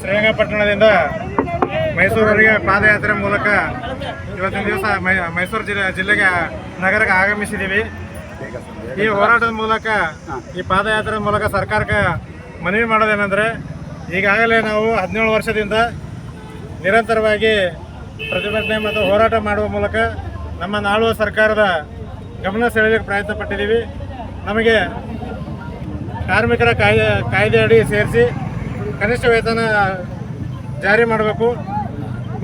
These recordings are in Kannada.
ಶ್ರೀರಂಗಪಟ್ಟಣದಿಂದ ಮೈಸೂರವರಿಗೆ ಪಾದಯಾತ್ರೆ ಮೂಲಕ ಇವತ್ತಿನ ದಿವಸ ಮೈಸೂರು ಜಿಲ್ಲೆ, ಜಿಲ್ಲೆಗೆ ನಗರಕ್ಕೆ ಆಗಮಿಸಿದ್ದೀವಿ. ಈ ಹೋರಾಟದ ಮೂಲಕ, ಈ ಪಾದಯಾತ್ರೆ ಮೂಲಕ ಸರ್ಕಾರಕ್ಕೆ ಮನವಿ ಮಾಡೋದೇನೆಂದರೆ, ಈಗಾಗಲೇ ನಾವು ಹದಿನೇಳು ವರ್ಷದಿಂದ ನಿರಂತರವಾಗಿ ಪ್ರತಿಭಟನೆ ಮತ್ತು ಹೋರಾಟ ಮಾಡುವ ಮೂಲಕ ನಮ್ಮ ನಾಳುವ ಸರ್ಕಾರದ ಗಮನ ಸೆಳೆಯಲಿಕ್ಕೆ ಪ್ರಯತ್ನ ಪಟ್ಟಿದ್ದೀವಿ ನಮಗೆ ಕಾರ್ಮಿಕರ ಕಾಯ್ದೆ ಕಾಯ್ದೆ ಅಡಿ ಸೇರಿಸಿ ಕನಿಷ್ಠ ವೇತನ ಜಾರಿ ಮಾಡಬೇಕು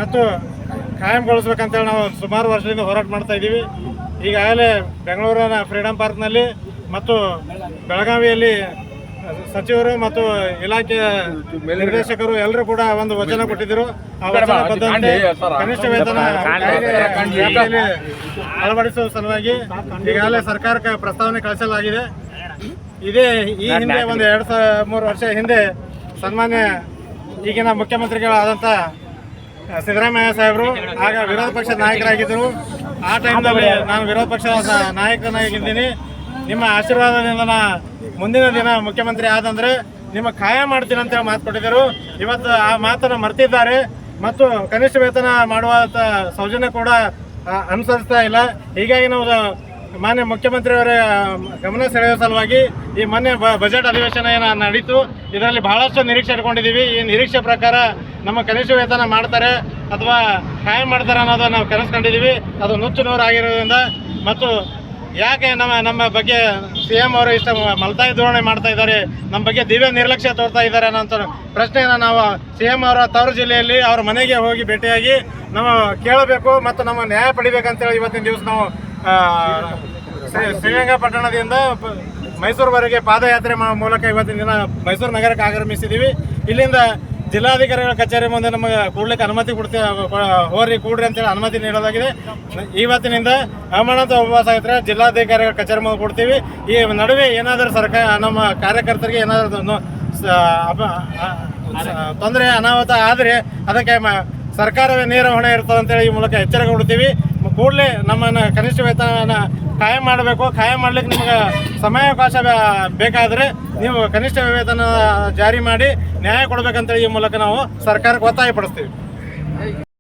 ಮತ್ತು ಕಾಯಂಗೊಳಿಸ್ಬೇಕಂತೇಳಿ ನಾವು ಸುಮಾರು ವರ್ಷದಿಂದ ಹೋರಾಟ ಮಾಡ್ತಾ ಇದ್ದೀವಿ. ಈಗಾಗಲೇ ಬೆಂಗಳೂರಿನ ಫ್ರೀಡಂ ಪಾರ್ಕ್ನಲ್ಲಿ ಮತ್ತು ಬೆಳಗಾವಿಯಲ್ಲಿ ಸಚಿವರು ಮತ್ತು ಇಲಾಖೆಯ ನಿರ್ದೇಶಕರು ಎಲ್ಲರೂ ಕೂಡ ಒಂದು ವಚನ ಕೊಟ್ಟಿದ್ದರು. ಆ ಕನಿಷ್ಠ ವೇತನ ಅಳವಡಿಸುವ ಸಲುವಾಗಿ ಈಗಾಗಲೇ ಸರ್ಕಾರಕ್ಕೆ ಪ್ರಸ್ತಾವನೆ ಕಳಿಸಲಾಗಿದೆ. ಇದೇ ಈ ಹಿಂದೆ ಒಂದು ಎರಡು ಸಾವಿರ ಮೂರು ವರ್ಷ ಹಿಂದೆ ಸನ್ಮಾನ್ಯ ಈಗಿನ ಮುಖ್ಯಮಂತ್ರಿಗಳಾದಂಥ ಸಿದ್ದರಾಮಯ್ಯ ಸಾಹೇಬರು ಆಗ ವಿರೋಧ ಪಕ್ಷದ ನಾಯಕರಾಗಿದ್ದರು. ಆ ಟೈಮ್ನಲ್ಲಿ ನಾನು ವಿರೋಧ ಪಕ್ಷದ ನಾಯಕನಾಗಿದ್ದೀನಿ. ನಿಮ್ಮ ಆಶೀರ್ವಾದದಿಂದ ನಾನು ಮುಂದಿನ ದಿನ ಮುಖ್ಯಮಂತ್ರಿ ಆದಂದ್ರೆ ನಿಮ್ಮ ಕಾಯ ಮಾಡ್ತೀನಿ ಅಂತೇಳಿ ಮಾತು ಕೊಟ್ಟಿದ್ದರು. ಇವತ್ತು ಆ ಮಾತನ್ನು ಮರ್ತಿದ್ದಾರೆ. ಮತ್ತು ಕನಿಷ್ಠ ವೇತನ ಮಾಡುವಂಥ ಸೌಜನ್ಯ ಕೂಡ ಅನುಸರಿಸ್ತಾ ಇಲ್ಲ. ಹೀಗಾಗಿ ನಾವು ಮಾನ್ಯ ಮುಖ್ಯಮಂತ್ರಿಯವರ, ಗಮನ ಸೆಳೆಯುವ ಸಲುವಾಗಿ ಈ ಮೊನ್ನೆ ಬಜೆಟ್ ಅಧಿವೇಶನ ಏನು ನಡೀತು, ಇದರಲ್ಲಿ ಬಹಳಷ್ಟು ನಿರೀಕ್ಷೆ ಇಟ್ಕೊಂಡಿದ್ದೀವಿ. ಈ ನಿರೀಕ್ಷೆ ಪ್ರಕಾರ ನಮ್ಮ ಕನಿಷ್ಠ ವೇತನ ಮಾಡ್ತಾರೆ ಅಥವಾ ಕಾಯಂ ಮಾಡ್ತಾರೆ ಅನ್ನೋದನ್ನು ನಾವು ಕನಸ್ಕೊಂಡಿದ್ದೀವಿ. ಅದು ನುಚ್ಚು ನೂರು ಆಗಿರೋದ್ರಿಂದ ಮತ್ತು ಯಾಕೆ ನಮ್ಮ ನಮ್ಮ ಬಗ್ಗೆ ಸಿ ಎಂ ಅವರು ಇಷ್ಟ ಮಲ್ತಾಯಿ ಧೋರಣೆ ಮಾಡ್ತಾ ಇದ್ದಾರೆ, ನಮ್ಮ ಬಗ್ಗೆ ದಿವ್ಯ ನಿರ್ಲಕ್ಷ್ಯ ತೋರ್ತಾ ಇದ್ದಾರೆ ಅನ್ನೋ ಪ್ರಶ್ನೆಯನ್ನು ನಾವು ಸಿ ಎಂ ಅವರ ತವರು ಜಿಲ್ಲೆಯಲ್ಲಿ ಅವ್ರ ಮನೆಗೆ ಹೋಗಿ ಭೇಟಿಯಾಗಿ ನಾವು ಕೇಳಬೇಕು ಮತ್ತು ನಮ್ಮ ನ್ಯಾಯ ಪಡಿಬೇಕಂತೇಳಿ ಇವತ್ತಿನ ದಿವಸ ನಾವು ಶ್ರೀರಂಗಪಟ್ಟಣದಿಂದ ಮೈಸೂರುವರೆಗೆ ಪಾದಯಾತ್ರೆ ಮೂಲಕ ಇವತ್ತಿನ ದಿನ ಮೈಸೂರು ನಗರಕ್ಕೆ ಆಗಮಿಸಿದ್ದೀವಿ. ಇಲ್ಲಿಂದ ಜಿಲ್ಲಾಧಿಕಾರಿಗಳ ಕಚೇರಿ ಮುಂದೆ ನಮಗೆ ಕೂಡ್ಲಿಕ್ಕೆ ಅನುಮತಿ ಕೊಡ್ತೀವಿ ಹೋರಿ ಕೂಡ್ರಿ ಅಂತೇಳಿ ಅನುಮತಿ ನೀಡೋದಾಗಿದೆ ಇವತ್ತಿನಿಂದ ಅಮರನಾಥ ಉಪವಾಸ ಆಗಿದ್ರೆ ಜಿಲ್ಲಾಧಿಕಾರಿಗಳ ಕಚೇರಿ ಮುಂದೆ ಕೊಡ್ತೀವಿ. ಈ ನಡುವೆ ಏನಾದರೂ ಸರ್ಕಾರ ನಮ್ಮ ಕಾರ್ಯಕರ್ತರಿಗೆ ಏನಾದರೂ ತೊಂದರೆ ಅನಾಹುತ ಆದರೆ ಅದಕ್ಕೆ ಸರ್ಕಾರವೇ ನೇರ ಹೊಣೆ ಇರ್ತದೆ ಅಂತೇಳಿ ಈ ಮೂಲಕ ಎಚ್ಚರಿಕೆ ಕೊಡ್ತೀವಿ. ಕೂಡಲೇ ನಮ್ಮನ್ನು ಕನಿಷ್ಠ ವೇತನ ಖಾಯಂ ಮಾಡಬೇಕು. ಖಾಯಂ ಮಾಡ್ಲಿಕ್ಕೆ ನಿಮಗೆ ಸಮಯಾವಕಾಶ ಬೇಕಾದರೆ ನೀವು ಕನಿಷ್ಠ ವೇತನ ಜಾರಿ ಮಾಡಿ ನ್ಯಾಯ ಕೊಡಬೇಕಂತೇಳಿ ಈ ಮೂಲಕ ನಾವು ಸರ್ಕಾರಕ್ಕೆ ಒತ್ತಾಯ ಪಡಿಸ್ತೀವಿ.